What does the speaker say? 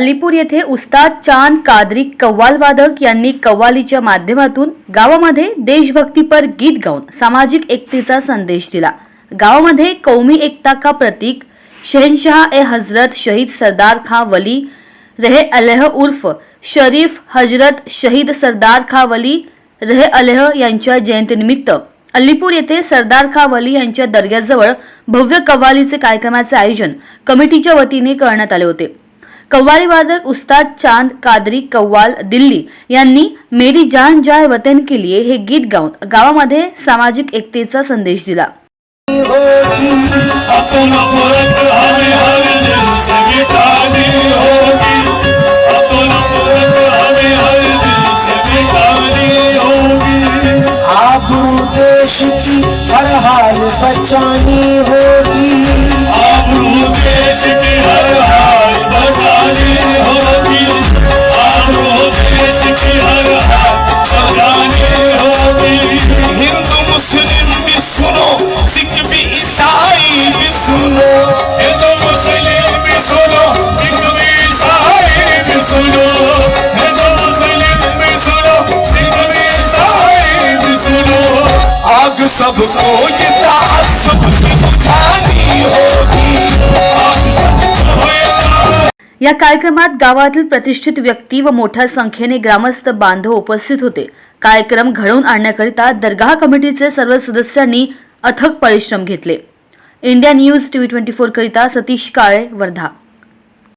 अलीपूर येथे उस्ताद चांद कादरी कव्वाल वादक यांनी कव्वालीच्या माध्यमातून गावामध्ये देशभक्तीपर गीत गाऊन सामाजिक एकतेचा संदेश दिला. गावामध्ये कौमी एकता का प्रतीक? शहनशाह ए हजरत शहीद सरदार खां वली. रहे अलह उर्फ शरीफ हजरत शहीद सरदार खां वली. रहे अलह यांच्या जयंतीनिमित्त अलीपूर येथे सरदार खा वली यांच्या दर्ग्याजवळ भव्य कव्वालीचे कार्यक्रमाचे आयोजन कमिटीच्या वतीने करण्यात आले होते. कव्वाली वादक उस्ताद चांद कादरी कव्वाल दिल्ली यांनी मेरी जान जाय वतन के लिए हे गीत गाऊन गावामध्ये सामाजिक एकतेचा संदेश दिला. हर हाल बचानी होगी. सबको ये तासुब की बुझानी होगी। या कार्यक्रमात गावातील प्रतिष्ठित व्यक्ती व मोठ्या संख्येने ग्रामस्थ बांधव उपस्थित होते. कार्यक्रम घडवून आणण्याकरिता दरगाह कमिटीचे सर्व सदस्यांनी अथक परिश्रम घेतले. India News TV twenty four करिता सतीश काळे वर्धा.